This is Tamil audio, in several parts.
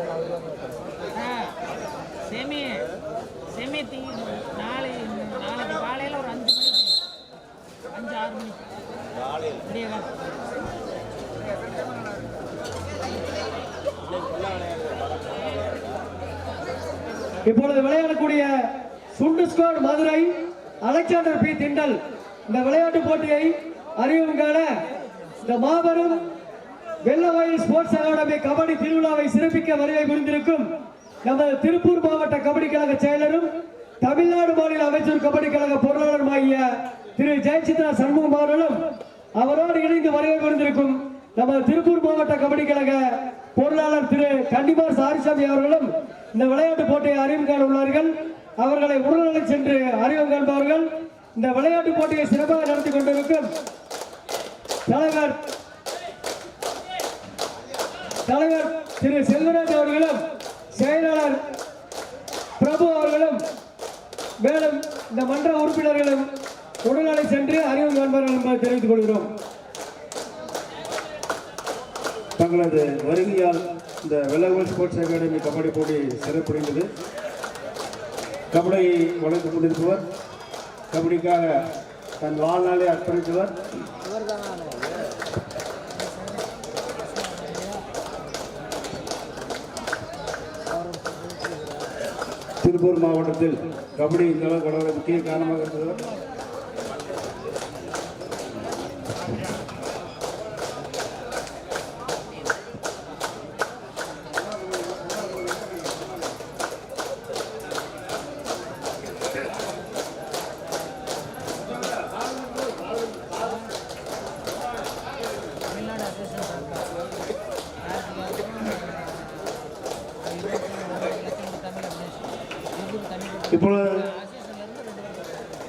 ஆ, செமி செமி தீ நாளை நாளைக்கு காலையில் ஒரு அஞ்சு மணிக்கு அஞ்சு ஆறு மணிக்கு. இப்பொழுது விளையாடக்கூடிய சுண்டு squad Madurai Alexander P. Thindal. இந்த விளையாட்டு போட்டியை அறிவும் காண இந்த மாபெரும் வெள்ளவாயில் ஸ்போர்ட்ஸ் அகாடமி கபடி திருவிழாவை சிறப்பிக்க வருகை புரிந்திருக்கும் நமது திருப்பூர் மாவட்ட கபடி கழக செயலரும் தமிழ்நாடு மாநில அமைச்சர் கபடி கழக பொருளாளருமாகிய திரு ஜெயசித்ரா சண்முகம் அவர்களும் அவரோடு இணைந்து வருகை புரிந்திருக்கும் நமது திருப்பூர் மாவட்ட கபடி கழக பொருளாளர் திரு கண்டிமார் சாரிசாமி அவர்களும் இந்த விளையாட்டு போட்டியை அறிவு காண உள்ளார்கள். அவர்களை உடல்நிலை சென்று அறிவு காண்பார்கள் இந்த விளையாட்டு போட்டியை சிறப்பாக நடத்தி கொண்டிருக்கும் தலைவர் தலைவர் திரு செல்வராஜ் அவர்களும் செயலாளர் பிரபு அவர்களும் மேலும் இந்த மன்ற உறுப்பினர்களும் உடல்நலை சென்று அறிவு காண்பார்கள் என்பதை தெரிவித்துக் கொள்கிறோம். தங்களது வருகையால் இந்த வெள்ளகோல் ஸ்போர்ட்ஸ் அகாடமி கபடி போட்டி சிறப்படைந்தது. கபடியை வளர்த்துக் கொண்டிருப்பவர் கபடிக்காக தன் வாழ்நாளை அர்ப்பணித்தவர் திருப்பூர் மாவட்டத்தில் கபடி நில வளர முக்கிய காரணமாக இருந்தவர் இப்பொழுது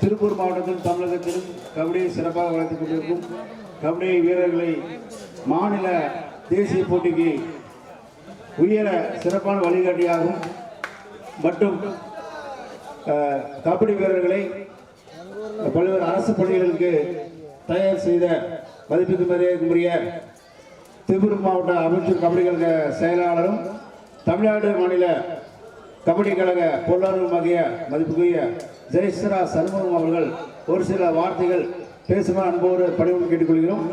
திருப்பூர் மாவட்டத்தில் தமிழகத்திலும் கபடியை சிறப்பாக வளர்த்துக் கொண்டிருக்கும் கபடி வீரர்களை மாநில தேசிய போட்டிக்கு உயர சிறப்பான வழிகாட்டியாகும் மற்றும் கபடி வீரர்களை பல்வேறு அரசு பணிகளுக்கு தயார் செய்த மதிப்பிற்கு மரியாதைக்குரிய திருப்பூர் மாவட்ட அமைச்சர் கபடி கழக செயலாளரும் தமிழ்நாடு மாநில கபடி கழக பொருளாளருமாகிய மதிப்புக்குரிய ஜெயஸ்ரா சண்முகம் அவர்கள் ஒரு சில வார்த்தைகள் பேசுமாறு அன்போடு பணிவுடன் கேட்டுக்கொள்கிறோம்.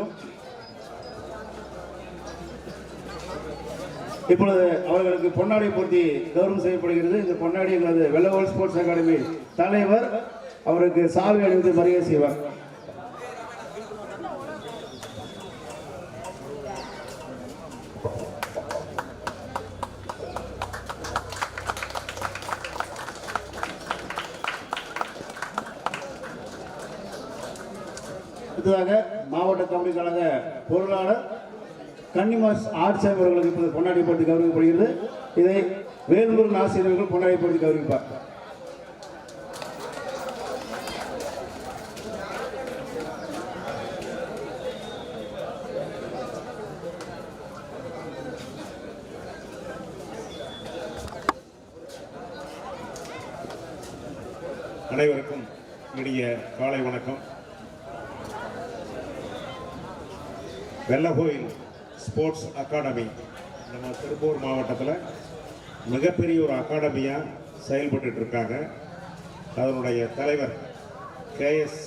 இப்பொழுது அவர்களுக்கு பொன்னாடை போர்த்தி கௌரவம் செய்யப்படுகிறது. இந்த பொன்னாடி எங்களது வெள்ளவோல் ஸ்போர்ட்ஸ் அகாடமி தலைவர் அவருக்கு சாவி அணிவித்து மரியாதை செய்வார் அடுத்ததாக மாவட்ட கபடி கழக பொருளாளர் கன்னிமாஸ் ஆட்சி அவர்களுக்கு இப்போது பொன்னாடி கௌரவிக்கப்படுகிறது இதை வேல்முருகன் ஆசிரியர்கள் பொன்னாடி கௌரவிப்பார். அனைவருக்கும் இனிய காலை வணக்கம். வெள்ளகோயில் ஸ்போர்ட்ஸ் அகாடமி நம்ம திருப்பூர் மாவட்டத்தில் மிகப்பெரிய ஒரு அகாடமியாக செயல்பட்டுட்டு இருக்காங்க அதனுடைய தலைவர் கேஎஸ்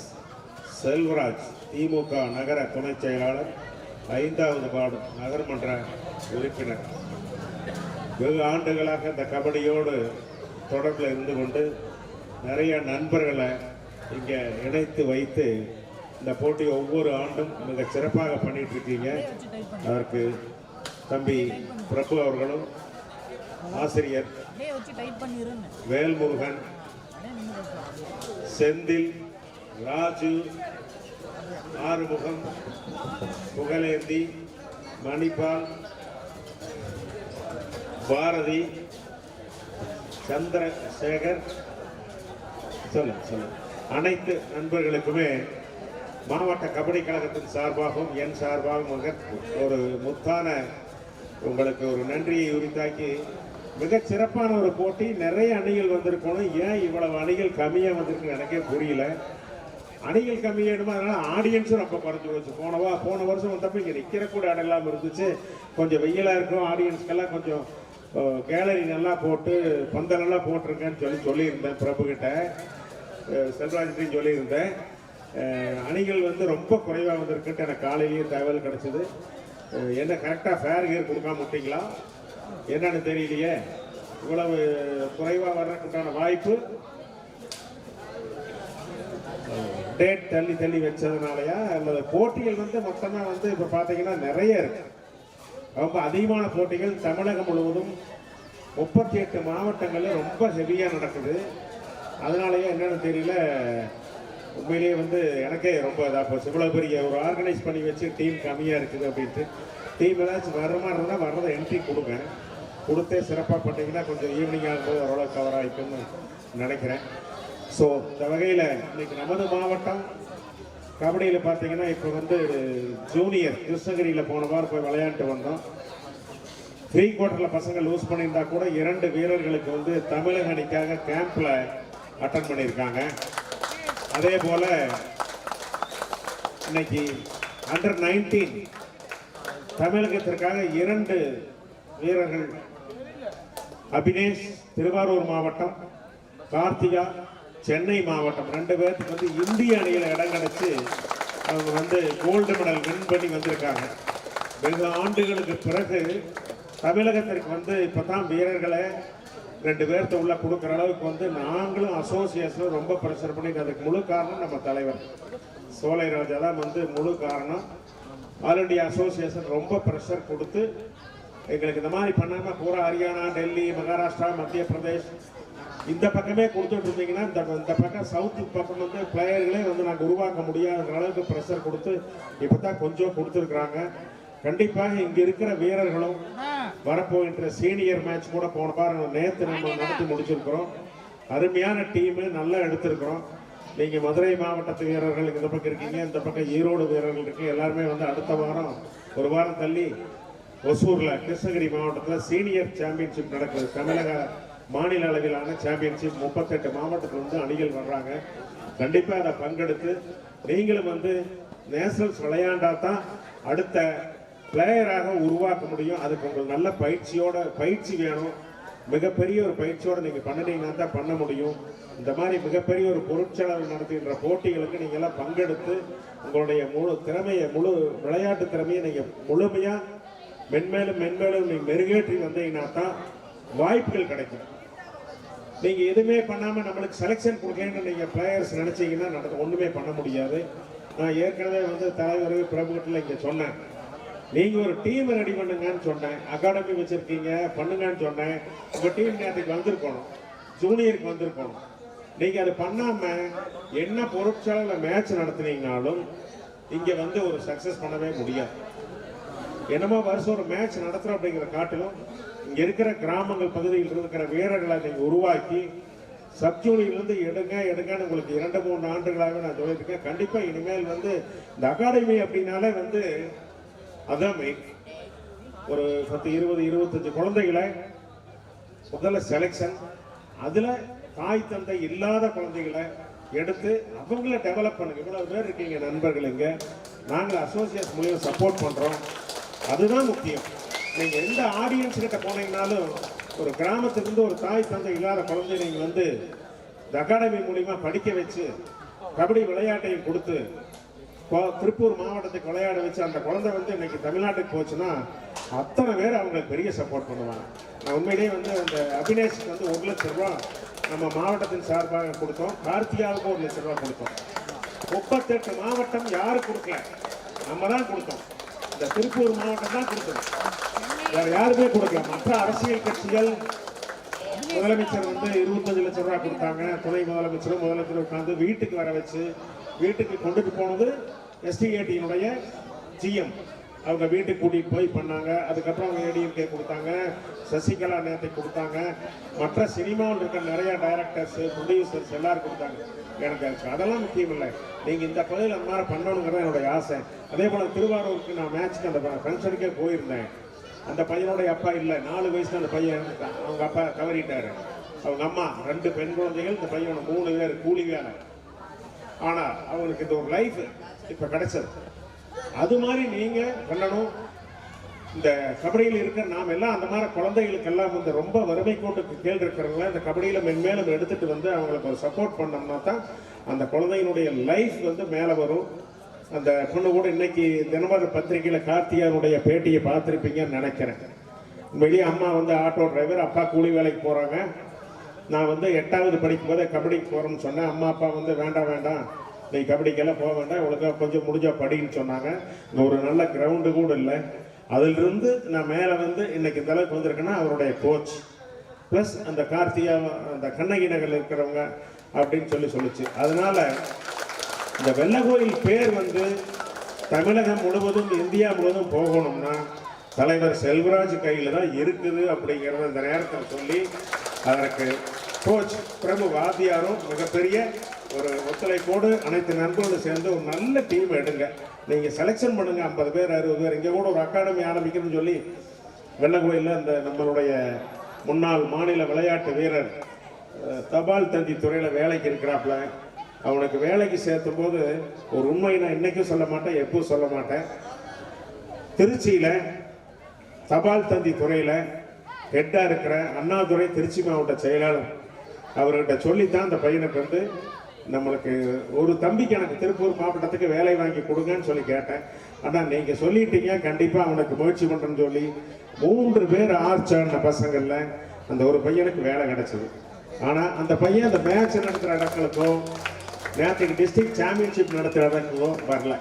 செல்வராஜ் திமுக நகர துணைச் செயலாளர் ஐந்தாவது வார்டு நகர்மன்ற உறுப்பினர். வெகு ஆண்டுகளாக இந்த கபடியோடு தொடர்பில் இருந்து கொண்டு நிறைய நண்பர்களை இங்கே இணைத்து வைத்து இந்த போட்டி ஒவ்வொரு ஆண்டும் மிக சிறப்பாக பண்ணிட்டு இருக்கீங்க அதற்கு தம்பி பிரபு அவர்களும் ஆசிரியர் வேல்முருகன் செந்தில் ராஜு ஆறுமுகம் புகழேந்தி மணிபால் பாரதி சந்திரசேகர். சொல்லுங்க சொல்லுங்க. அனைத்து நண்பர்களுக்குமே மாவட்ட கபடி கழகத்தின் சார்பாகவும் என் சார்பாகவும் மிக ஒரு முத்தான உங்களுக்கு ஒரு நன்றியை உரித்தாக்கி மிக சிறப்பான ஒரு போட்டி. நிறைய அணிகள் வந்திருக்கணும். ஏன் இவ்வளவு அணிகள் கம்மியாக வந்திருக்குன்னு எனக்கே புரியல. அணிகள் கம்மியாயிடுமா அதனால ஆடியன்ஸும் ரொம்ப குறைஞ்சி போச்சு. போனவா போன வருஷம் வந்தப்ப இங்கே நிற்கிற கூட இடம் இல்லாமல் இருந்துச்சு. கொஞ்சம் வெயிலாக இருக்கும். ஆடியன்ஸ்க்கெல்லாம் கொஞ்சம் கேலரி நல்லா போட்டு பந்தலெல்லாம் போட்டிருக்கேன்னு சொல்லி சொல்லியிருந்தேன் பிரபுகிட்ட. செல்வராஜ்கிட்டையும் சொல்லியிருந்தேன். அணிகள் வந்து ரொம்ப குறைவாக வந்திருக்குன்ட்டு எனக்கு காலையிலேயே தகவல் கிடச்சிது. என்ன கரெக்டாக ஃபேர் கியர் கொடுக்காம விட்டீங்களா? என்னன்னு தெரியலையே. இவ்வளவு குறைவாக வர்றதுக்கான வாய்ப்பு. டேட் தள்ளி தள்ளி வச்சதுனாலயா அல்லது போட்டிகள் வந்து மொத்தமாக வந்து இப்போ பார்த்தீங்கன்னா நிறைய இருக்கு. ரொம்ப அதிகமான போட்டிகள் தமிழகம் முழுவதும் முப்பத்தி எட்டு மாவட்டங்களில் ரொம்ப ஹெவியாக நடக்குது. அதனாலயே என்னன்னு தெரியல உண்மையிலேயே வந்து எனக்கே ரொம்ப இதாக போச்சு. இவ்வளோ பெரிய ஒரு ஆர்கனைஸ் பண்ணி வச்சு டீம் கம்மியாக இருக்குது அப்படின்ட்டு. டீம் ஏதாச்சும் வர்ற மாதிரி இருந்தால் வர்றதை என்ட்ரி கொடுங்க. கொடுத்தே சிறப்பாக பண்ணிங்கன்னா கொஞ்சம் ஈவினிங் ஆகும்போது ஓரளவு கவர் ஆகிக்கும்னு நினைக்கிறேன். ஸோ இந்த வகையில் இன்றைக்கி நமது மாவட்டம் கபடியில் பார்த்தீங்கன்னா இப்போ வந்து ஜூனியர் கிருஷ்ணகிரியில் போன வாரம் போய் விளையாண்டு வந்தோம். த்ரீ குவார்டரில் பசங்க லூஸ் பண்ணியிருந்தா கூட இரண்டு வீரர்களுக்கு வந்து தமிழக அணிக்காக கேம்பில் அட்டன் பண்ணியிருக்காங்க. அதே போல் இன்னைக்கு அண்டர் நைன்டீன் தமிழகத்திற்காக இரண்டு வீரர்கள் அபினேஷ் திருவாரூர் மாவட்டம் கார்த்திகா சென்னை மாவட்டம். ரெண்டு பேர்த்துக்கு வந்து இந்திய அணியில் இடம் கிடைச்சு அவங்க வந்து கோல்டு மெடல் வின் பண்ணி வந்திருக்காங்க. வெகு ஆண்டுகளுக்கு பிறகு தமிழகத்திற்கு வந்து இப்போ தான் வீரர்களை ரெண்டு பேர்த்த உள்ள கொடுக்குற அளவுக்கு வந்து நாங்களும் அசோசியேஷனும் ரொம்ப ப்ரெஷர் பண்ணி அதுக்கு முழு காரணம் நம்ம தலைவர். சோலை ராஜா தான் வந்து முழு காரணம். ஆல் இண்டியா அசோசியேஷன் ரொம்ப ப்ரெஷர் கொடுத்து எங்களுக்கு இந்த மாதிரி பண்ணாமல் பூரா ஹரியானா டெல்லி மகாராஷ்டிரா மத்திய பிரதேஷ் இந்த பக்கமே கொடுத்துட்டு இருந்தீங்கன்னா இந்த இந்த பக்கம் சவுத்து பக்கம் வந்து பிளேயர்களே வந்து நாங்கள் உருவாக்க முடியாத அளவுக்கு ப்ரெஷர் கொடுத்து இப்போ தான் கொஞ்சம் கொடுத்துருக்குறாங்க. கண்டிப்பாக இங்க இருக்கிற வீரர்களும் வரப்போகின்ற சீனியர் மேட்ச் கூட போன வாரம் நேற்று நம்ம நடத்தி முடிச்சிருக்கிறோம். அருமையான டீமு நல்லா எடுத்திருக்கிறோம். நீங்க மதுரை மாவட்டத்து வீரர்கள் இந்த பக்கம் இருக்கீங்க இந்த பக்கம் ஈரோடு வீரர்கள் இருக்கு எல்லாருமே வந்து அடுத்த வாரம் ஒரு வாரம் தள்ளி ஒசூர்ல கிருஷ்ணகிரி மாவட்டத்தில் சீனியர் சாம்பியன்ஷிப் நடக்குது. தமிழக மாநில அளவிலான சாம்பியன்ஷிப் முப்பத்தெட்டு மாவட்டத்தில் வந்து அணிகள் வர்றாங்க. கண்டிப்பா அதை பங்கெடுத்து நீங்களும் வந்து நேஷனல்ஸ் விளையாண்டா தான் அடுத்த பிளேயராக உருவாக்க முடியும். அதுக்கு உங்களுக்கு நல்ல பயிற்சியோட பயிற்சி வேணும். மிகப்பெரிய ஒரு பயிற்சியோட நீங்க பண்ணினீங்கன்னா தான் பண்ண முடியும். இந்த மாதிரி மிகப்பெரிய ஒரு பொருட்செலவு நடத்துகின்ற போட்டிகளுக்கு நீங்க எல்லாம் பங்கெடுத்து உங்களுடைய முழு திறமையை முழு விளையாட்டு திறமையை நீங்க முழுமையா மென்மேலும் மென்மேலும் நீங்க மெருகேற்றி வந்தீங்கன்னா தான் வாய்ப்புகள் கிடைக்கும். நீங்க எதுவுமே பண்ணாம நம்மளுக்கு செலெக்ஷன் கொடுக்கணும்னு நீங்க பிளேயர்ஸ் நினைச்சீங்கன்னா நடத்த ஒண்ணுமே பண்ண முடியாது. நான் ஏற்கனவே வந்து தலைவர் பிரபுகிட்ட இங்கே சொன்னேன். நீங்க ஒரு டீம் ரெடி பண்ணுங்கன்னு சொன்னேன். அகாடமி வச்சிருக்கீங்க பண்ணுங்கன்னு சொன்னேன். உங்க டீம் நேற்றுக்கு வந்திருக்கணும். ஜூனியருக்கு வந்திருக்கணும். நீங்க அது பண்ணாம என்ன பொருட்செலவுல மேட்ச் நடத்துனீங்கனாலும் இங்க வந்து ஒரு சக்சஸ் பண்ணவே முடியாது. என்னமோ வருஷம் ஒரு மேட்ச் நடத்துறோம் அப்படிங்கிற காட்டிலும் இங்க இருக்கிற கிராமங்கள் பகுதியில் இருக்கிற வீரர்களை நீங்க உருவாக்கி சப்ஜூனியிலிருந்து எடுங்க எடுங்கன்னு உங்களுக்கு இரண்டு மூணு ஆண்டுகளாகவே நான் சொல்லியிருக்கேன் கண்டிப்பாக கண்டிப்பா இனிமேல் வந்து இந்த அகாடமி அப்படின்னாலே வந்து அதான் மெயின் ஒரு பத்து இருபது இருபத்தஞ்சு குழந்தைகளை முதல்ல செலெக்ஷன் அதில் தாய் தந்தை இல்லாத குழந்தைகளை எடுத்து அவங்கள டெவலப் பண்ணுங்க இவ்வளவு பேர் இருக்கீங்க நண்பர்கள் இங்க. நாங்கள் அசோசியேஷன் மூலியம் சப்போர்ட் பண்றோம். அதுதான் முக்கியம். நீங்க எந்த ஆடியன்ஸ் கிட்ட போனீங்கனாலும் ஒரு கிராமத்திலிருந்து ஒரு தாய் தந்தை இல்லாத குழந்தை நீங்க வந்து இந்த அகாடமி மூலியமா படிக்க வச்சு கபடி விளையாட்டையும் கொடுத்து திருப்பூர் மாவட்டத்தை விளையாட வச்சு அந்த குழந்தை வந்து இன்னைக்கு தமிழ்நாட்டுக்கு போச்சுன்னா அத்தனை பேர் அவங்களுக்கு பெரிய சப்போர்ட் பண்ணுவாங்க. நான் உண்மையிலேயே வந்து அந்த அபினேஷுக்கு வந்து ஒரு லட்ச ரூபா நம்ம மாவட்டத்தின் சார்பாக கொடுத்தோம். கார்த்திகாவுக்கு ஒரு லட்ச ரூபா கொடுத்தோம். முப்பத்தெட்டு மாவட்டம் யாரு கொடுக்கல. நம்ம தான் கொடுத்தோம். இந்த திருப்பூர் மாவட்டம் தான் கொடுத்தோம் வேற யாருமே கொடுக்கல. மற்ற அரசியல் கட்சிகள் முதலமைச்சர் வந்து இருபத்தஞ்சு லட்சம் ரூபா கொடுத்தாங்க. துணை முதலமைச்சரும் முதலமைச்சர் உட்காந்து வீட்டுக்கு வர வச்சு வீட்டுக்கு கொண்டுட்டு போனது எஸ்டிஏடியினுடைய ஜிஎம் அவங்க வீட்டுக்கு கூட்டிகிட்டு போய் பண்ணாங்க. அதுக்கப்புறம் அவங்க ஏடிஎம்கே கொடுத்தாங்க. சசிகலா நேரத்தை கொடுத்தாங்க. மற்ற சினிமாவில் இருக்கிற நிறைய டைரக்டர்ஸ் ப்ரொடியூசர்ஸ் எல்லாரும் கொடுத்தாங்க. எனக்கு அதெல்லாம் முக்கியம் இல்லை. நீங்கள் இந்த பகுதியில் அந்த மாதிரி பண்ணணுங்கிறது என்னுடைய ஆசை. அதே போல் திருவாரூருக்கு நான் மேட்ச்க்கு அந்த ஃபங்க்ஷனுக்கே போயிருந்தேன். அந்த பையனுடைய அப்பா இல்லை. நாலு வயசுல அந்த பையன் இறந்துட்டான். அவங்க அப்பா தவறிட்டாரு. அவங்க அம்மா ரெண்டு பெண் குழந்தைகள் இந்த பையனோட மூணு பேர் கூலி வேலை. ஆனால் அவங்களுக்கு இந்த ஒரு லைஃப் இப்போ கிடைச்சது. அது மாதிரி நீங்கள் பண்ணணும். இந்த கபடியில் இருக்கிற நாம் எல்லாம் அந்த மாதிரி குழந்தைகளுக்கெல்லாம் வந்து ரொம்ப வறுமை கோட்டுக்கு கீழ் இருக்கிறவங்க இந்த கபடியில் மென்மேலும் எடுத்துட்டு வந்து அவங்களுக்கு ஒரு சப்போர்ட் பண்ணோம்னா தான் அந்த குழந்தையினுடைய லைஃப் வந்து மேலே வரும். அந்த பொண்ணு கூட இன்னைக்கு தினமர பத்திரிகையில் கார்த்திகாவுடைய பேட்டியை பார்த்துருப்பீங்கன்னு நினைக்கிறேன். வெளியே அம்மா வந்து ஆட்டோ டிரைவர் அப்பா கூலி வேலைக்கு போகிறாங்க நான் வந்து எட்டாவது படிக்கும் போதே கபடிக்கு போகிறேன்னு சொன்னேன். அம்மா அப்பா வந்து வேண்டாம் வேண்டாம். நீ கபடிக்கெல்லாம் போக வேண்டாம். ஒழுங்காக கொஞ்சம் முடிஞ்சால் படின்னு சொன்னாங்க. இங்கே ஒரு நல்ல கிரவுண்டு கூட இல்லை. அதிலிருந்து நான் மேலே வந்து இன்னைக்கு இந்த அளவுக்கு வந்திருக்கேன்னா அவருடைய கோச் ப்ளஸ் அந்த கார்த்தியா அந்த கண்ணகி நகரில் இருக்கிறவங்க அப்படின்னு சொல்லி சொல்லுச்சு. அதனால இந்த வெள்ளகோயில் பேர் வந்து தமிழகம் முழுவதும் இந்தியா முழுவதும் போகணும்னா தலைவர் செல்வராஜ் கையில் தான் இருக்குது அப்படிங்கிறத இந்த நேரத்தில் சொல்லி அதற்கு கோச் பிரபு வாத்தியாரும் மிகப்பெரிய ஒரு ஒத்துழைப்போடு அனைத்து நண்பர்களும் சேர்ந்து ஒரு நல்ல டீம் எடுங்க. நீங்கள் செலெக்ஷன் பண்ணுங்கள் ஐம்பது பேர் அறுபது பேர். இங்கே கூட ஒரு அகாடமி ஆரம்பிக்கணும்னு சொல்லி வெள்ளகோயிலில் அந்த நம்மளுடைய முன்னாள் மாநில விளையாட்டு வீரர் தபால் தந்தி துறையில் வேலைக்கு இருக்கிறாப்புல. அவனுக்கு வேலைக்கு சேர்த்தும் போது ஒரு உண்மை நான் இன்றைக்கும் சொல்ல மாட்டேன் எப்பவும் சொல்ல மாட்டேன். திருச்சியில் தபால் தந்தி துறையில் ஹெட்டாக இருக்கிற அண்ணாதுரை திருச்சி மாவட்ட செயலாளர் அவர்கிட்ட சொல்லித்தான் அந்த பையனுக்கு வந்து நம்மளுக்கு ஒரு தம்பிக்கு எனக்கு திருப்பூர் மாவட்டத்துக்கு வேலை வாங்கி கொடுங்கன்னு சொல்லி கேட்டேன். ஆனால் நீங்கள் சொல்லிட்டீங்க. கண்டிப்பாக அவனுக்கு முயற்சி பண்ணுறேன்னு சொல்லி மூன்று பேர் ஆர்ச்சான பசங்களில் அந்த ஒரு பையனுக்கு வேலை கிடச்சிது. ஆனால் அந்த பையன் அந்த மேட்ச் நடத்துகிற இடங்களுக்கோ நேற்றுக்கு டிஸ்ட்ரிக்ட் சாம்பியன்ஷிப் நடத்துகிற இடங்களுக்கோ வரல.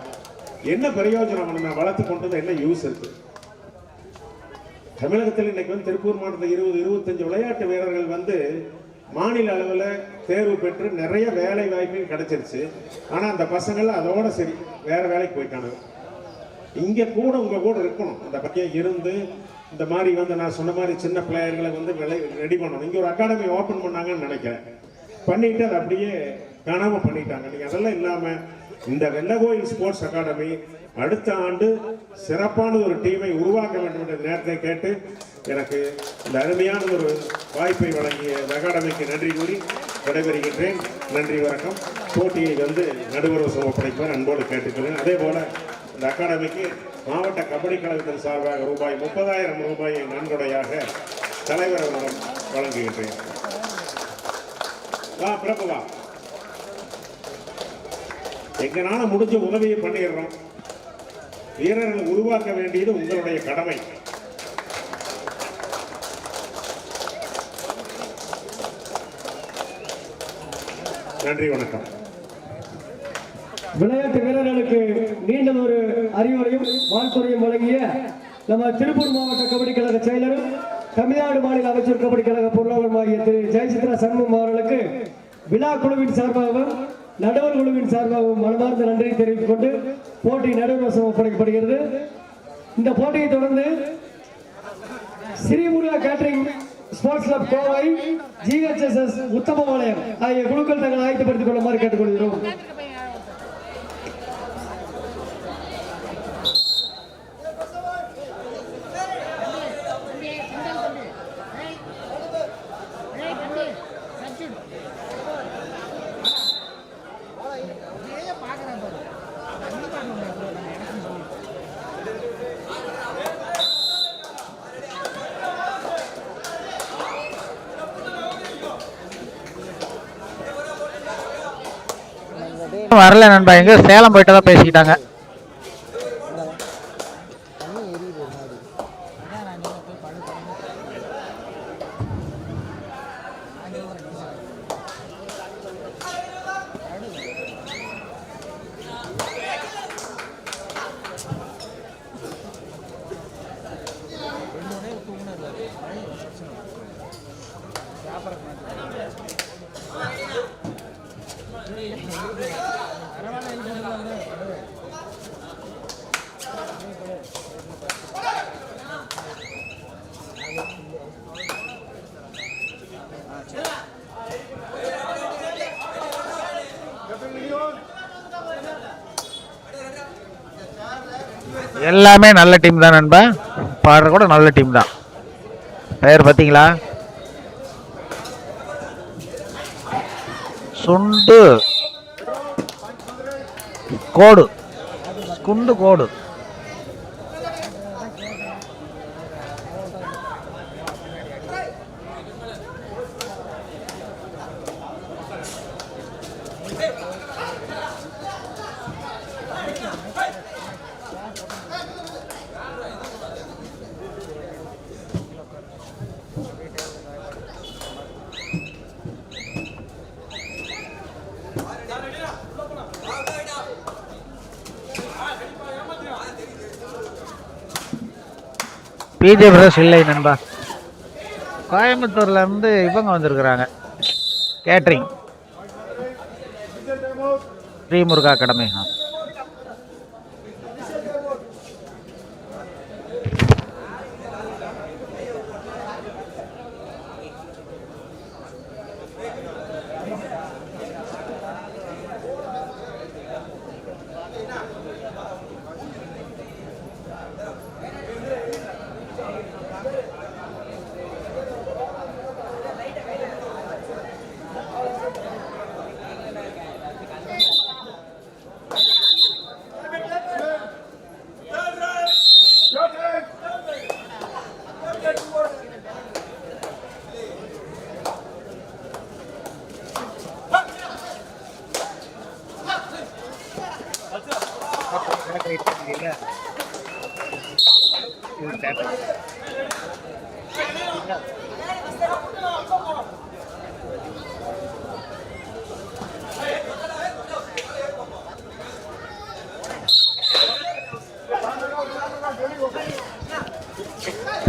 என்ன பிரயோஜனம் அவனை வளர்த்து கொண்டது? என்ன யூஸ் இருக்குது தமிழகத்தில் இன்னைக்கு வந்து திருப்பூர் மாவட்டத்தில் இருபது இருபத்தஞ்சு விளையாட்டு வீரர்கள் வந்து மாநில அளவில் தேர்வு பெற்று நிறைய வேலை வாய்ப்புகள் கிடைச்சிருச்சு. ஆனால் அந்த பசங்கள் அதோட சரி வேற வேலைக்கு போயிட்டானுங்க. இங்கே கூட உங்கள் கூட இருக்கணும். அந்த பக்கம் இருந்து இந்த மாதிரி வந்து நான் சொன்ன மாதிரி சின்ன பிளேயர்களை வந்து விலை ரெடி பண்ணணும். இங்கே ஒரு அகாடமி ஓப்பன் பண்ணாங்கன்னு நினைக்கிறேன். பண்ணிட்டு அதை அப்படியே காணாமல் பண்ணிட்டாங்க. நீங்கள் அதெல்லாம் இல்லாமல் இந்த வெள்ளகோயில் ஸ்போர்ட்ஸ் அகாடமி அடுத்த ஆண்டு சிறப்பான ஒரு டீமை உருவாக்க வேண்டும் என்ற நேரத்தை கேட்டு எனக்கு இந்த அருமையான ஒரு வாய்ப்பை வழங்கிய அகாடமிக்கு நன்றி கூறி விடைபெறுகின்றேன். நன்றி வணக்கம். போட்டியை வந்து நடுவர் ஒப்படைப்பேன் அன்போடு கேட்டுக்கிறேன் அதே போல இந்த அகாடமிக்கு மாவட்ட கபடி கழகத்தின் சார்பாக ரூபாய் முப்பதாயிரம் ரூபாயை நன்கொடையாக தலைவர் வழங்குகின்றேன். வா பிறப்பு வா. எங்களால முடிஞ்ச உதவியை பண்ணிடுறோம். வீரர்களை உருவாக்க வேண்டியது உங்களுடைய கடமை. நன்றி வணக்கம். விளையாட்டு வீரர்களுக்கு மீண்டும் ஒரு அறிவுரையும் வாழ்த்துறையும் வழங்கிய நம்ம திருப்பூர் மாவட்ட கபடி கழக செயலரும் தமிழ்நாடு மாநில அமைச்சர் கபடி கழக பொருளாளருமாகிய திரு ஜெயசித்ரா சண்முகம் அவர்களுக்கு விழா குழுவின் சார்பாகவும் நடுவர் குழுவின் சார்பாக மனமார்ந்த நன்றியை தெரிவித்துக் கொண்டு போட்டி நடுவர் வசம் ஒப்படைக்கப்படுகிறது. இந்த போட்டியை தொடர்ந்து Srimuruga catering sports club Kovai GHSS Uthamapalayam ஆகிய குழுக்கள் தங்கள் ஆயத்தப்படுத்திக் கொள்ளுமாறு கேட்டுக்கொள்கிறோம். வரல நண்பா. எங்க சேலம் போயிட்டு தான் பேசிக்கிட்டாங்க. எல்லாமே நல்ல டீம் தான் நண்பா. பாடுற கூட நல்ல டீம் தான். பெயர் பார்த்தீங்களா சுண்டு. கோடு குண்டு கோடு பிஜே பிரதர்ஸ் இல்லை நண்பா. கோயம்புத்தூர்ல இருந்து இவங்க வந்திருக்கிறாங்க. கேட்ரிங் ஸ்ரீமுருகா கடமை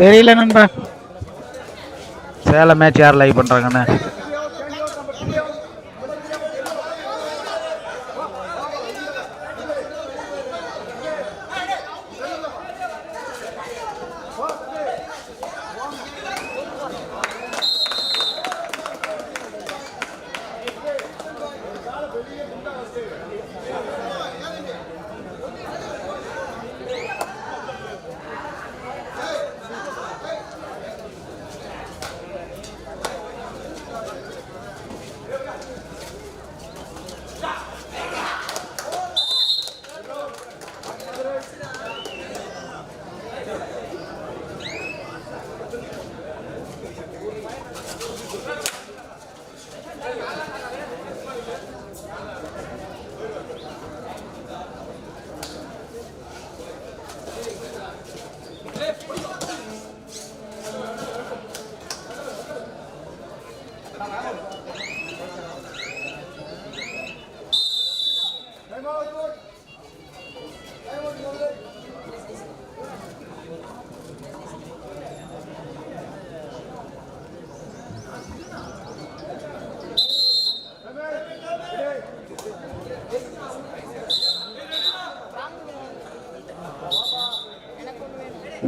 தெரியல நண்பா. சேலம் மேட்ச் யார் லைவ் பண்ணுறாங்கண்ணே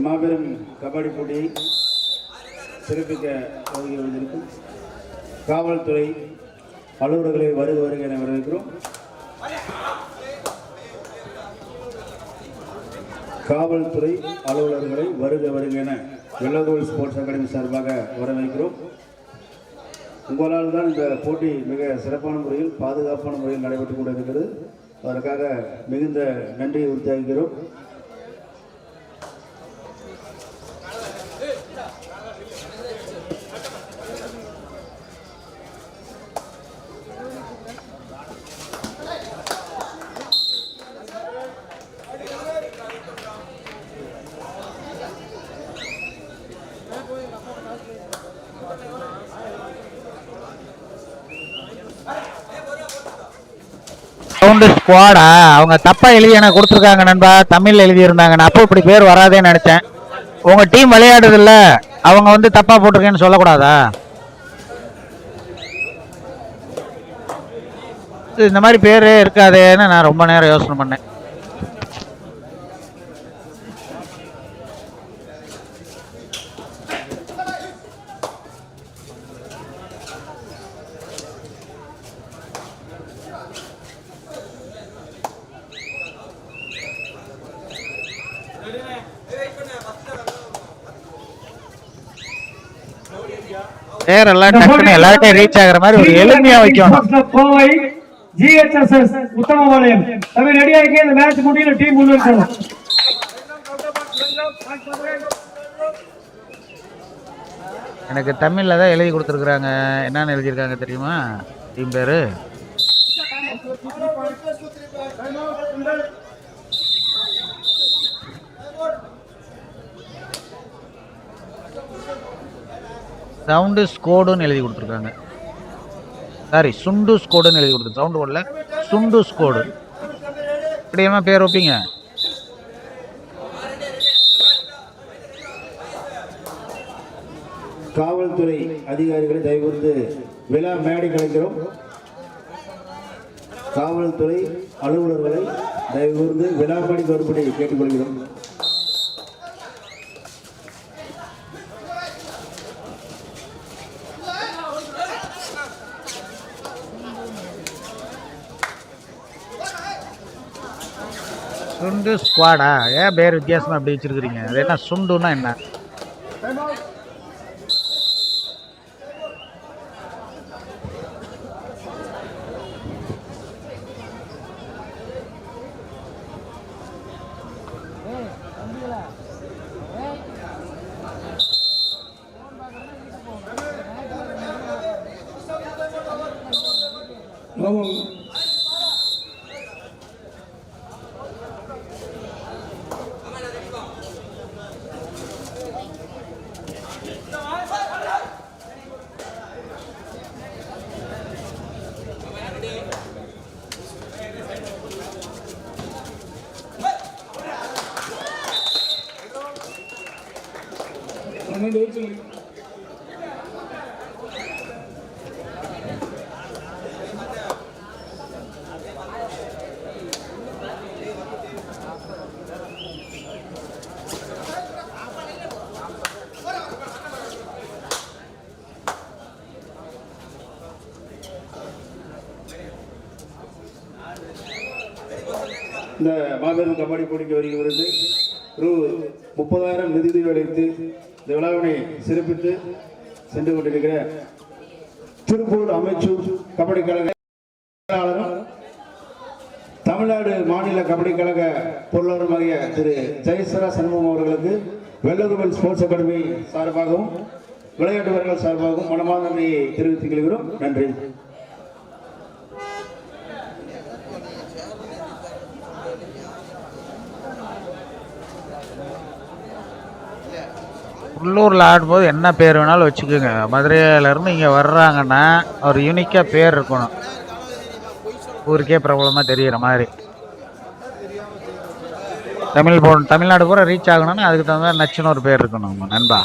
மாபெரும் கபடி போட்டியை சிறப்பிக்க வருகை வந்திருக்கும். காவல்துறை அலுவலர்களை வருக வருக என வரவேற்கிறோம். காவல்துறை அலுவலர்களை வருக வருக என வெள்ளகோல் ஸ்போர்ட்ஸ் அகாடமி சார்பாக வரவேற்கிறோம். உங்களால் தான் இந்த போட்டி மிக சிறப்பான முறையில் பாதுகாப்பான முறையில் நடைபெற்றுக் கொண்டிருக்கிறது. அதற்காக மிகுந்த நன்றியை உறுதியாகிறோம் சவுண்டு ஸ்குவாடா அவங்க தப்பா எழுதி எனக்கு கொடுத்துருக்காங்க நண்பா. தமிழ்ல எழுதி இருந்தாங்க நான் அப்போ இப்படி பேர் வராதேன்னு நினைச்சேன். உங்க டீம் விளையாடுது இல்ல அவங்க வந்து தப்பா போட்டிருக்கேன்னு சொல்லக்கூடாதா? இந்த மாதிரி பேர் இருக்காதேன்னு நான் ரொம்ப நேரம் யோசனை பண்ணேன். பேரெல்லாம் டக்குன்னு எல்லாருக்கும் ரீச் ஆகுற மாதிரி ஒரு எளிமையா வைக்கணும். கோவை ஜிஹெச்எஸ்எஸ் உத்தமபாளையம். தம்பி ரெடியா இருக்கீங்க இந்த மேட்ச் முடியல டீம் முன்னு இருக்கணும் எனக்கு தமிழ்ல தான் எழுதி கொடுத்துருக்குறாங்க. என்னன்னு எழுதியிருக்காங்க தெரியுமா? டீம் பேரு? சவுண்டு ஸ்கோடுன்னு எழுதி கொடுத்துருக்காங்க. சாரி சுண்டு ஸ்கோடுன்னு எழுதி கொடுத்து சவுண்டு கோடில் சுண்டு ஸ்கோடு. இப்படி என்ன பேர் வைப்பீங்க? காவல்துறை அதிகாரிகளை தயவுந்து விழா மேடை கலைக்கிறோம். காவல்துறை அலுவலர்களை தயவுந்து விழா மேடை வரும்படி கேட்டுக்கொள்கிறோம். சுண்டு ஸ்குவாடா ஏன் பேர் வித்தியாசமாக அப்படி வச்சிருக்கிறீங்க? அது என்ன சுண்டுன்னா என்ன? இந்த மாபெரும் கபடி போட்டிக்கு வருகிறது ரூ முப்பதாயிரம் நிதி அளித்து இந்த விழாவினை சிறப்பித்து சென்று கொண்டிருக்கிற திருப்பூர் அமைச்சூர் கபடி கழக தமிழ்நாடு மாநில கபடி கழக பொருளாளருமாகிய திரு ஜெயசரா சண்முகம் அவர்களுக்கு வெள்ளகுமல் ஸ்போர்ட்ஸ் அகாடமி சார்பாகவும் விளையாட்டு வீரர்கள் சார்பாகவும் மனமார்ந்த நன்றியை தெரிவித்துக் கொள்கிறோம். நன்றி. உள்ளூரில் ஆடும்போது என்ன பேர் வேணாலும் வச்சுக்கோங்க. மதுரையிலேருந்து இங்கே வர்றாங்கன்னா ஒரு யூனிக்காக பேர் இருக்கணும். ஊருக்கே பிரபலமாக தெரிகிற மாதிரி. தமிழ் போ தமிழ்நாடு பூரா ரீச் ஆகணும்னா அதுக்கு தகுந்த மாதிரி நச்சுன்னு ஒரு பேர் இருக்கணும் நண்பா.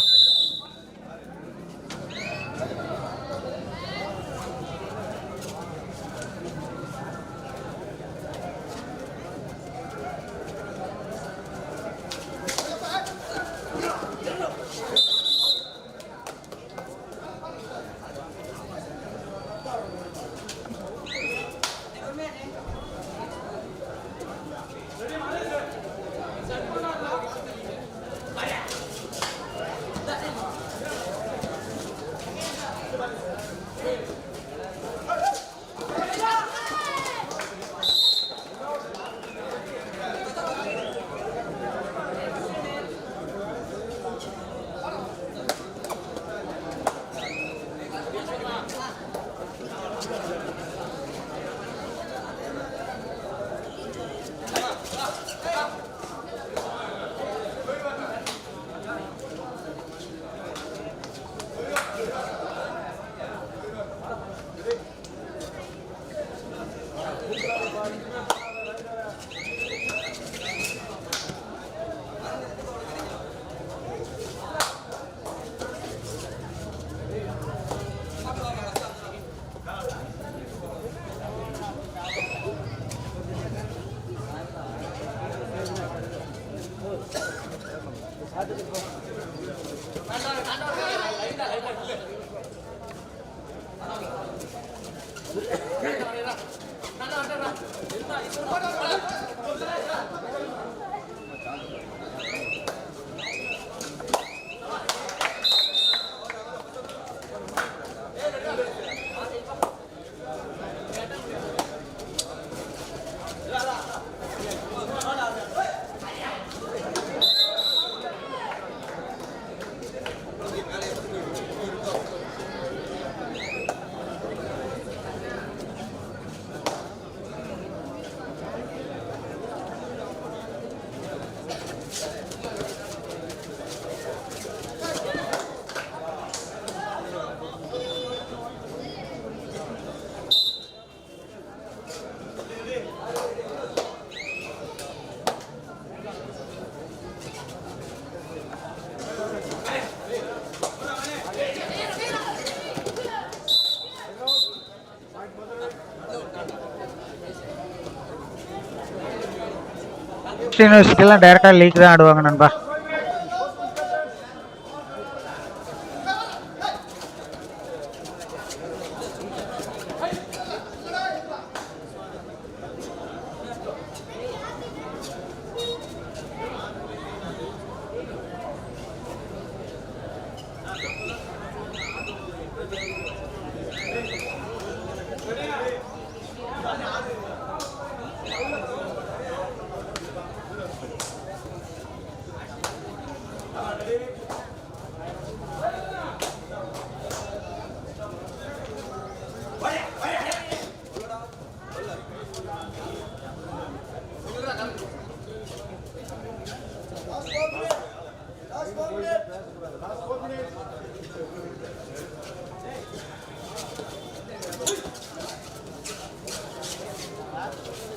யூனிவர்சிட்டிலாம் டேரெக்டாக லீக் தான் ஆடுவாங்க நண்பா.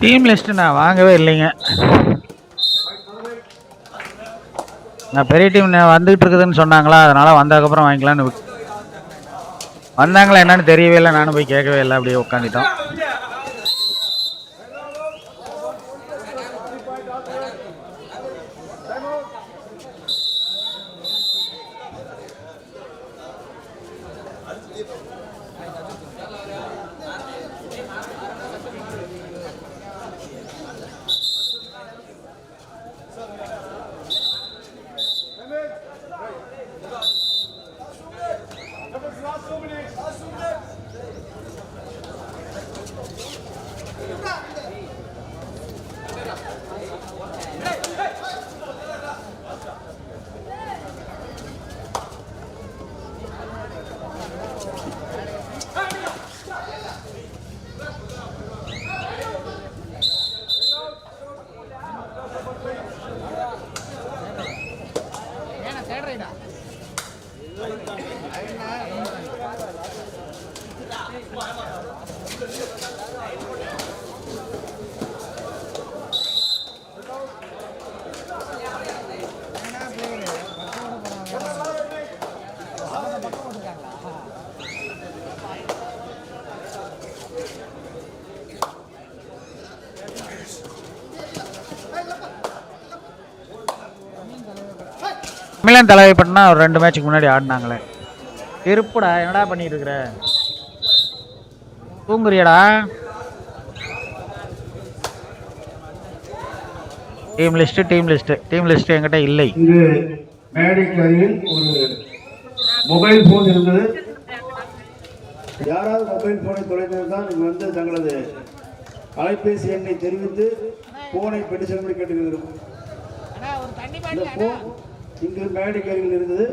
டீம் லிஸ்ட்டு நான் வாங்கவே இல்லைங்க. நான் பெரிய டீம் வந்துகிட்டு இருக்குதுன்னு சொன்னாங்களா? அதனால வந்ததுக்கப்புறம் வாங்கிக்கலான்னு வந்தாங்களா என்னன்னு தெரியவே இல்லை. நானும் போய் கேட்கவே இல்லை. அப்படியே உட்காந்துட்டோம் தமிழன் தலைவை பண்ணா ஒரு ரெண்டு மேட்சுக்கு முன்னாடி ஆடினாங்களே. இருப்புடா என்னடா பண்ணிட்டு இருக்கிற தூங்குறியடா. Team list team list team list என்கிட்ட இல்லை. மேடைக்கு அருகில் ஒரு மொபைல் போன் இருந்தது. யாராவது மொபைல் போனை தொலைந்திருந்தால் நீங்கள் வந்து தங்களது அலைபேசி எண்ணை தெரிவித்து போனை பெற்று செல்லும்படி கேட்டுக்கிறோம் இங்கு மேடைக்கு இருந்தது